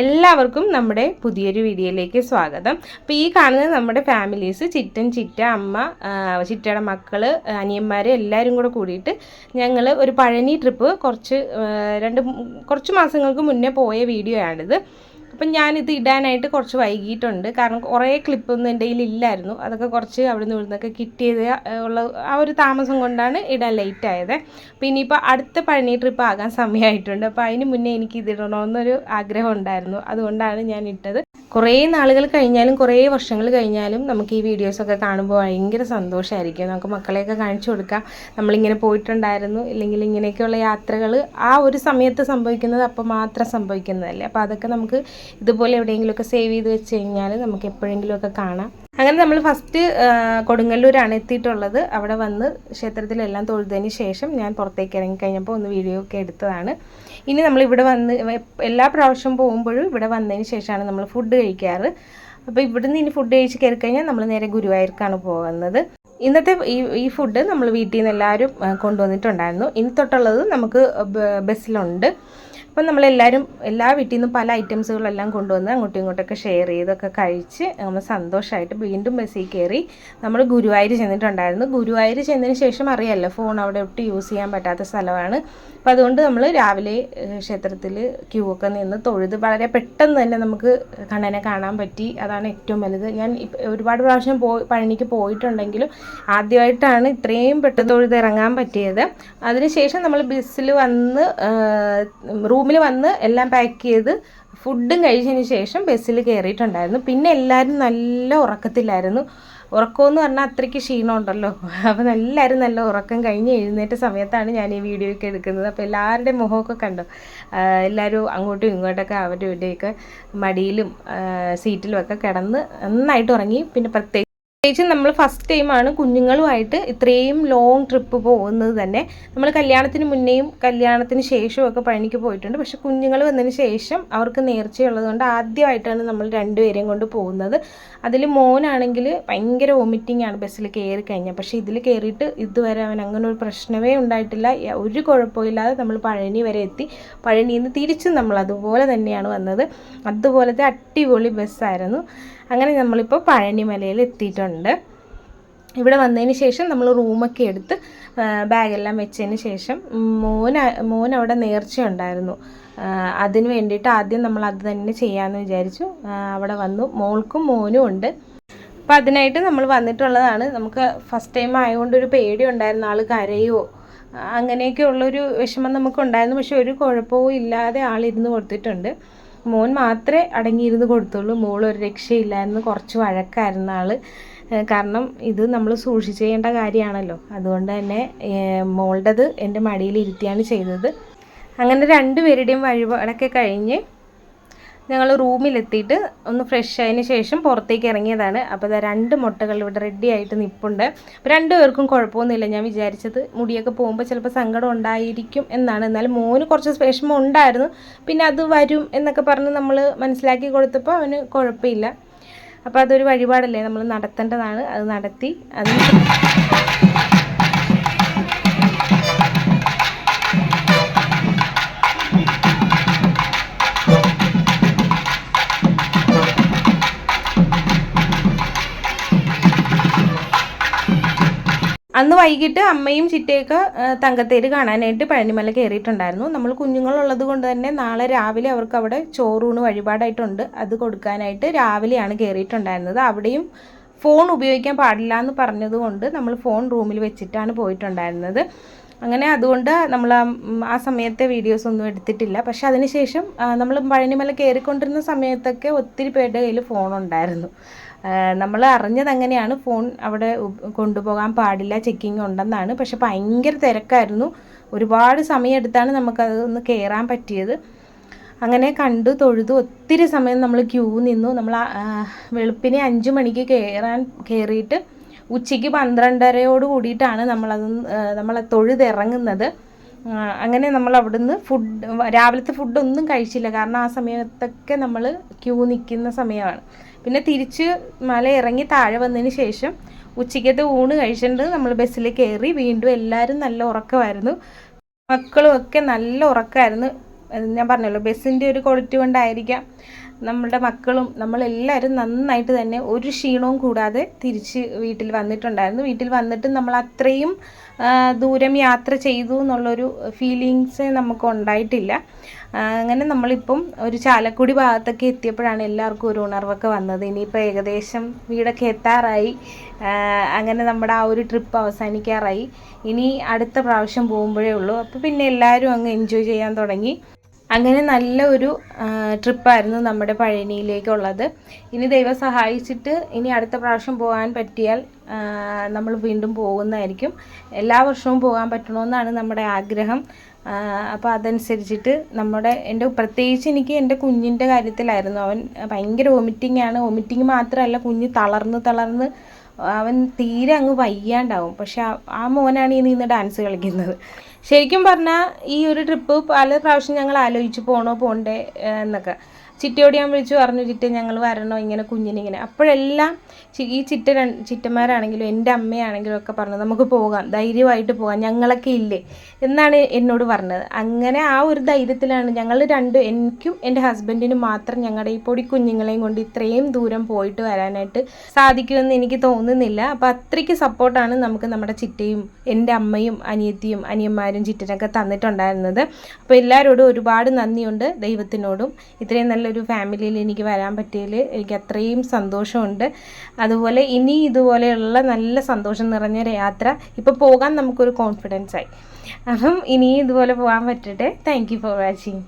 എല്ലാവർക്കും നമ്മുടെ പുതിയൊരു വീഡിയോയിലേക്ക് സ്വാഗതം. അപ്പോൾ ഈ കാണുന്നത് നമ്മുടെ ഫാമിലീസ് ചിറ്റൻ ചിറ്റ അമ്മ ചിറ്റയുടെ മക്കൾ അനിയന്മാർ എല്ലാവരും കൂടെ കൂടിയിട്ട് ഞങ്ങൾ ഒരു പഴനി ട്രിപ്പ് കുറച്ച് രണ്ട് കുറച്ച് മാസങ്ങൾക്ക് മുന്നേ പോയ വീഡിയോ ആണിത്. അപ്പം ഞാനിത് ഇടാനായിട്ട് കുറച്ച് വൈകിയിട്ടുണ്ട്. കാരണം കുറേ ക്ലിപ്പൊന്നും എന്റെ കയ്യിൽ ഇല്ലായിരുന്നു. അതൊക്കെ കുറച്ച് അവിടെ നിന്ന് ഇവിടുന്നൊക്കെ കിട്ടിയത് ഉള്ള ആ ഒരു താമസം കൊണ്ടാണ് ഇടാൻ ലേറ്റ് ആയത്. അപ്പോൾ ഇനിയിപ്പോൾ അടുത്ത പഴനി ട്രിപ്പ് ആകാൻ സമയമായിട്ടുണ്ട്. അപ്പോൾ അതിന് മുന്നേ എനിക്ക് ഇതിടണമെന്നൊരു ആഗ്രഹം ഉണ്ടായിരുന്നു. അതുകൊണ്ടാണ് ഞാൻ ഇട്ടത്. കുറേ നാളുകൾ കഴിഞ്ഞാലും കുറേ വർഷങ്ങൾ കഴിഞ്ഞാലും നമുക്ക് ഈ വീഡിയോസൊക്കെ കാണുമ്പോൾ ഭയങ്കര സന്തോഷമായിരിക്കും നമുക്ക് മക്കളെയൊക്കെ കാണിച്ചു കൊടുക്കാം. നമ്മളിങ്ങനെ പോയിട്ടുണ്ടായിരുന്നു. ഇല്ലെങ്കിൽ ഇങ്ങനെയൊക്കെയുള്ള യാത്രകൾ ആ ഒരു സമയത്ത് സംഭവിക്കുന്നത് അപ്പോൾ മാത്രം സംഭവിക്കുന്നതല്ലേ. അപ്പോൾ അതൊക്കെ നമുക്ക് ഇതുപോലെ എവിടെയെങ്കിലുമൊക്കെ സേവ് ചെയ്ത് വെച്ച് കഴിഞ്ഞാൽ നമുക്ക് എപ്പോഴെങ്കിലുമൊക്കെ കാണാം. അങ്ങനെ നമ്മൾ ഫസ്റ്റ് കൊടുങ്ങല്ലൂരാണ് എത്തിയിട്ടുള്ളത്. അവിടെ വന്ന് ക്ഷേത്രത്തിലെല്ലാം തൊഴുതതിന് ശേഷം ഞാൻ പുറത്തേക്ക് ഇറങ്ങി കഴിഞ്ഞപ്പോൾ ഒന്ന് വീഡിയോ ഒക്കെ എടുത്തതാണ്. ഇനി നമ്മൾ ഇവിടെ വന്ന് എല്ലാ പ്രാവശ്യം പോകുമ്പോഴും ഇവിടെ വന്നതിന് ശേഷമാണ് നമ്മൾ ഫുഡ് കഴിക്കാറ്. അപ്പോൾ ഇവിടുന്ന് ഇനി ഫുഡ് കഴിച്ച് കയറി കഴിഞ്ഞാൽ നമ്മൾ നേരെ ഗുരുവായൂർക്കാണ് പോകുന്നത്. ഇന്നത്തെ ഈ ഈ ഫുഡ് നമ്മൾ വീട്ടിൽ നിന്ന് എല്ലാവരും കൊണ്ടുവന്നിട്ടുണ്ടായിരുന്നു. ഇനി തൊട്ടുള്ളത് നമുക്ക് ബസ്സിലുണ്ട്. അപ്പം നമ്മളെല്ലാവരും എല്ലാ വീട്ടിൽ നിന്നും പല ഐറ്റംസുകളെല്ലാം കൊണ്ടുവന്ന് അങ്ങോട്ടും ഇങ്ങോട്ടൊക്കെ ഷെയർ ചെയ്തൊക്കെ കഴിച്ച് നമ്മൾ സന്തോഷമായിട്ട് വീണ്ടും ബസ്സിൽ കയറി നമ്മൾ ഗുരുവായൂർ ചെന്നിട്ടുണ്ടായിരുന്നു. ഗുരുവായൂർ ചെന്നതിന് ശേഷം അറിയാമല്ലോ ഫോൺ അവിടെ ഒട്ട് യൂസ് ചെയ്യാൻ പറ്റാത്ത സ്ഥലമാണ്. അപ്പം അതുകൊണ്ട് നമ്മൾ രാവിലെ ക്ഷേത്രത്തിൽ ക്യൂ ഒക്കെ നിന്ന് തൊഴുത് വളരെ പെട്ടെന്ന് തന്നെ നമുക്ക് കണ്ണനെ കാണാൻ പറ്റി. അതാണ് ഏറ്റവും വലുത്. ഞാൻ ഒരുപാട് പ്രാവശ്യം പോയി പഴനിക്ക് പോയിട്ടുണ്ടെങ്കിലും ആദ്യമായിട്ടാണ് ഇത്രയും പെട്ടെന്ന് തൊഴുത് ഇറങ്ങാൻ പറ്റിയത്. അതിനുശേഷം നമ്മൾ ബസ്സിൽ വന്ന് റൂമിൽ വന്ന് എല്ലാം പാക്ക് ചെയ്ത് ഫുഡും കഴിച്ചതിന് ശേഷം ബസ്സിൽ കയറിയിട്ടുണ്ടായിരുന്നു പിന്നെ എല്ലാവരും നല്ല ഉറക്കത്തിലായിരുന്നു. ഉറക്കമെന്ന് പറഞ്ഞാൽ അത്രയ്ക്ക് ക്ഷീണമുണ്ടല്ലോ. അപ്പോൾ എല്ലാവരും നല്ല ഉറക്കം കഴിഞ്ഞ് എഴുന്നേറ്റ സമയത്താണ് ഞാൻ ഈ വീഡിയോ ഒക്കെ എടുക്കുന്നത്. അപ്പോൾ എല്ലാവരുടെയും മുഖമൊക്കെ കണ്ടു. എല്ലാവരും അങ്ങോട്ടും ഇങ്ങോട്ടൊക്കെ അവരുടെ ഇവിടെയൊക്കെ മടിയിലും സീറ്റിലും ഒക്കെ കിടന്ന് നന്നായിട്ട് ഉറങ്ങി. പിന്നെ പ്രത്യേകിച്ച് പ്രത്യേകിച്ച് നമ്മൾ ഫസ്റ്റ് ടൈമാണ് കുഞ്ഞുങ്ങളുമായിട്ട് ഇത്രയും ലോങ് ട്രിപ്പ് പോകുന്നത് തന്നെ. നമ്മൾ കല്യാണത്തിന് മുന്നേയും കല്യാണത്തിന് ശേഷവും ഒക്കെ പഴനിക്ക് പോയിട്ടുണ്ട്. പക്ഷെ കുഞ്ഞുങ്ങൾ വന്നതിന് ശേഷം അവർക്ക് നേർച്ചയുള്ളത് കൊണ്ട് ആദ്യമായിട്ടാണ് നമ്മൾ രണ്ടുപേരെയും കൊണ്ട് പോകുന്നത്. അതിൽ മോനാണെങ്കിൽ ഭയങ്കര വോമിറ്റിംഗ് ആണ് ബസ്സിൽ കയറി കഴിഞ്ഞാൽ പക്ഷേ ഇതിൽ കയറിയിട്ട് ഇതുവരെ അവൻ അങ്ങനെ ഒരു പ്രശ്നമേ ഉണ്ടായിട്ടില്ല. ഒരു കുഴപ്പമില്ലാതെ നമ്മൾ പഴനി വരെ എത്തി. പഴനിയിൽ നിന്ന് തിരിച്ചും നമ്മൾ അതുപോലെ തന്നെയാണ് വന്നത്. അതുപോലത്തെ അടിപൊളി ബസ്സായിരുന്നു. അങ്ങനെ നമ്മളിപ്പോൾ പഴനിമലയിൽ എത്തിയിട്ടുണ്ട്. ഇവിടെ വന്നതിന് ശേഷം നമ്മൾ റൂമൊക്കെ എടുത്ത് ബാഗെല്ലാം വെച്ചതിന് ശേഷം മോന മോൻ അവിടെ നേർച്ചയുണ്ടായിരുന്നു. അതിന് വേണ്ടിയിട്ട് ആദ്യം നമ്മൾ അത് തന്നെ ചെയ്യാമെന്ന് വിചാരിച്ചു. അവിടെ വന്നു. മോൾക്കും മോനും ഉണ്ട്. അപ്പോൾ അതിനായിട്ട് നമ്മൾ വന്നിട്ടുള്ളതാണ്. നമുക്ക് ഫസ്റ്റ് ടൈം ആയതുകൊണ്ട് ഒരു പേടി ഉണ്ടായിരുന്നു. ആൾ കരയോ? അങ്ങനെയൊക്കെ ഉള്ളൊരു വിഷമം നമുക്കുണ്ടായിരുന്നു പക്ഷെ ഒരു കുഴപ്പവും ഇല്ലാതെ ആളിരുന്ന് കൊടുത്തിട്ടുണ്ട്. മോൻ മാത്രമേ അടങ്ങിയിരുന്ന് കൊടുത്തുള്ളൂ. മോൾ ഒരു രക്ഷയില്ലായിരുന്നു. കുറച്ച് വഴക്കായിരുന്നു ആൾ. കാരണം ഇത് നമ്മൾ സൂക്ഷിച്ച് ചെയ്യേണ്ട കാര്യമാണല്ലോ. അതുകൊണ്ട് തന്നെ മോളുടേത് എന്റെ മടിയിൽ ഇരുത്തിയാണ് ചെയ്തത്. അങ്ങനെ രണ്ടുപേരുടെയും വഴിപാടൊക്കെ കഴിഞ്ഞ് ഞങ്ങൾ റൂമിലെത്തിയിട്ട് ഒന്ന് ഫ്രഷ് ആയതിന് ശേഷം പുറത്തേക്ക് ഇറങ്ങിയതാണ്. അപ്പോൾ ഇതാ രണ്ട് മുട്ടകൾ ഇവിടെ റെഡി ആയിട്ട് നിൽപ്പുണ്ട് അപ്പോൾ രണ്ടുപേർക്കും കുഴപ്പമൊന്നുമില്ല. ഞാൻ വിചാരിച്ചത് മുടിയൊക്കെ പോകുമ്പോൾ ചിലപ്പോൾ സങ്കടം ഉണ്ടായിരിക്കും എന്നാണ്. എന്നാലും മോന് കുറച്ച് വിഷമം ഉണ്ടായിരുന്നു. പിന്നെ അത് വരും എന്നൊക്കെ പറഞ്ഞ് നമ്മൾ മനസ്സിലാക്കി കൊടുത്തപ്പോൾ അവന് കുഴപ്പമില്ല. അപ്പോൾ അതൊരു വഴിപാടല്ലേ നമ്മൾ നടത്തേണ്ടതാണ്. അത് നടത്തി അതിന് അന്ന് വൈകിട്ട് അമ്മയും ചിറ്റയൊക്കെ തങ്കത്തേര് കാണാനായിട്ട് പഴനിമല കയറിയിട്ടുണ്ടായിരുന്നു. നമ്മൾ കുഞ്ഞുങ്ങളുള്ളത് കൊണ്ട് തന്നെ നാളെ രാവിലെ അവർക്ക് അവിടെ ചോറൂണ് വഴിപാടായിട്ടുണ്ട്. അത് കൊടുക്കാനായിട്ട് രാവിലെയാണ് കയറിയിട്ടുണ്ടായിരുന്നത്. അവിടെയും ഫോൺ ഉപയോഗിക്കാൻ പാടില്ല എന്ന് പറഞ്ഞതുകൊണ്ട് നമ്മൾ ഫോൺ റൂമിൽ വെച്ചിട്ടാണ് പോയിട്ടുണ്ടായിരുന്നത്. അങ്ങനെ അതുകൊണ്ട് നമ്മൾ ആ സമയത്തെ വീഡിയോസ് ഒന്നും എടുത്തിട്ടില്ല. പക്ഷെ അതിനുശേഷം നമ്മൾ പഴനിമല കയറിക്കൊണ്ടിരുന്ന സമയത്തൊക്കെ ഒത്തിരി പേരുടെ കയ്യിൽ ഫോൺ ഉണ്ടായിരുന്നു. നമ്മൾ അറിഞ്ഞത് അങ്ങനെയാണ് ഫോൺ അവിടെ കൊണ്ടുപോകാൻ പാടില്ല ചെക്കിങ് ഉണ്ടെന്നാണ്. പക്ഷെ ഭയങ്കര തിരക്കായിരുന്നു. ഒരുപാട് സമയമെടുത്താണ് നമുക്കത് ഒന്ന് കയറാൻ പറ്റിയത്. അങ്ങനെ കണ്ടു തൊഴുതു. ഒത്തിരി സമയം നമ്മൾ ക്യൂ നിന്നു. നമ്മൾ വെളുപ്പിനെ അഞ്ച് മണിക്ക് കയറാൻ കയറിയിട്ട് ഉച്ചയ്ക്ക് പന്ത്രണ്ടരയോട് കൂടിയിട്ടാണ് നമ്മളത് നമ്മൾ തൊഴുതിറങ്ങുന്നത്. അങ്ങനെ നമ്മൾ അവിടുന്ന് ഫുഡ് രാവിലത്തെ ഫുഡൊന്നും കഴിച്ചില്ല. കാരണം ആ സമയത്തൊക്കെ നമ്മൾ ക്യൂ നിൽക്കുന്ന സമയമാണ്. പിന്നെ തിരിച്ച് മല ഇറങ്ങി താഴെ വന്നതിന് ശേഷം ഉച്ചയ്ക്കത്തെ ഊണ് കഴിച്ചിട്ട് നമ്മൾ ബസ്സിൽ കയറി വീണ്ടും എല്ലാവരും നല്ല ഉറക്കമായിരുന്നു. മക്കളും ഒക്കെ നല്ല ഉറക്കമായിരുന്നു. ഞാൻ പറഞ്ഞല്ലോ ബസ്സിന്റെ ഒരു ക്വാളിറ്റി കൊണ്ടായിരിക്കാം നമ്മളുടെ മക്കളും നമ്മളെല്ലാവരും നന്നായിട്ട് തന്നെ ഒരു ക്ഷീണവും കൂടാതെ തിരിച്ച് വീട്ടിൽ വന്നിട്ടുണ്ടായിരുന്നു. വീട്ടിൽ വന്നിട്ട് നമ്മൾ അത്രയും ദൂരം യാത്ര ചെയ്തു എന്നുള്ളൊരു ഫീലിങ്സ് നമുക്ക് ഉണ്ടായിട്ടില്ല. അങ്ങനെ നമ്മളിപ്പം ഒരു ചാലക്കുടി ഭാഗത്തൊക്കെ എത്തിയപ്പോഴാണ് എല്ലാവർക്കും ഒരു ഉണർവൊക്കെ വന്നത്. ഇനിയിപ്പോൾ ഏകദേശം വീടൊക്കെ എത്താറായി. അങ്ങനെ നമ്മുടെ ആ ഒരു ട്രിപ്പ് അവസാനിക്കാറായി. ഇനി അടുത്ത പ്രാവശ്യം പോകുമ്പോഴേ ഉള്ളൂ. അപ്പോൾ പിന്നെ എല്ലാവരും അങ്ങ് എൻജോയ് ചെയ്യാൻ തുടങ്ങി. അങ്ങനെ നല്ല ഒരു ട്രിപ്പായിരുന്നു നമ്മുടെ പഴനിയിലേക്കുള്ളത്. ഇനി ദൈവം സഹായിച്ചിട്ട് ഇനി അടുത്ത പ്രാവശ്യം പോകാൻ പറ്റിയാൽ നമ്മൾ വീണ്ടും പോകുന്നതായിരിക്കും. എല്ലാ വർഷവും പോകാൻ പറ്റണമെന്നാണ് നമ്മുടെ ആഗ്രഹം. അപ്പോൾ അതനുസരിച്ചിട്ട് നമ്മുടെ എന്റെ പ്രത്യേകിച്ച് എനിക്ക് എന്റെ കുഞ്ഞിന്റെ കാര്യത്തിലായിരുന്നു. അവൻ ഭയങ്കര വൊമിറ്റിംഗ് ആണ്. വൊമിറ്റിംഗ് മാത്രമല്ല കുഞ്ഞ് തളർന്ന് തളർന്ന് അവൻ തീരെ അങ്ങ് വയ്യാണ്ടാവും. പക്ഷെ ആ- മോനാണ് ഈ നിന്ന് ഡാൻസ് കളിക്കുന്നത്. ശരിക്കും പറഞ്ഞാൽ ഈ ഒരു ട്രിപ്പ് പല പ്രാവശ്യം ഞങ്ങൾ ആലോചിച്ച് പോണോ പോണ്ടേ എന്നൊക്കെ. ചിറ്റയോട് ഞാൻ വിളിച്ചു പറഞ്ഞു ചിറ്റ ഞങ്ങൾ വരണോ? ഇങ്ങനെ കുഞ്ഞിനിങ്ങനെ അപ്പോഴെല്ലാം ഈ ചിറ്റ ചിറ്റന്മാരാണെങ്കിലും എന്റെ അമ്മയാണെങ്കിലും ഒക്കെ പറഞ്ഞു നമുക്ക് പോകാം ധൈര്യമായിട്ട് പോകാം ഞങ്ങളൊക്കെ ഇല്ലേ? എന്നാണ് എന്നോട് പറഞ്ഞത്. അങ്ങനെ ആ ഒരു ധൈര്യത്തിലാണ് ഞങ്ങൾ രണ്ട് എനിക്കും എന്റെ ഹസ്ബൻഡിനും മാത്രം ഞങ്ങളുടെ ഈ പൊടി കുഞ്ഞുങ്ങളെയും കൊണ്ട് ഇത്രയും ദൂരം പോയിട്ട് വരാനായിട്ട് സാധിക്കുമെന്ന് എനിക്ക് തോന്നുന്നില്ല. അപ്പോൾ അത്രയ്ക്ക് സപ്പോർട്ടാണ് നമുക്ക് നമ്മുടെ ചിറ്റയും എന്റെ അമ്മയും അനിയത്തിയും അനിയന്മാരും ചിറ്റനൊക്കെ തന്നിട്ടുണ്ടായിരുന്നത്. അപ്പോൾ എല്ലാവരോടും ഒരുപാട് നന്ദിയുണ്ട് ദൈവത്തിനോടും. ഇത്രയും നല്ലൊരു ഫാമിലിയിൽ എനിക്ക് വരാൻ പറ്റിയതിൽ എനിക്ക് അത്രയും സന്തോഷമുണ്ട്. അതുപോലെ ഇനി ഇതുപോലെയുള്ള നല്ല സന്തോഷം നിറഞ്ഞ ഒരു യാത്ര ഇപ്പോൾ പോകാൻ നമുക്കൊരു കോൺഫിഡൻസ് ആയി. അപ്പം ഇനി ഇതുപോലെ പോകാൻ പറ്റട്ടെ. Thank for watching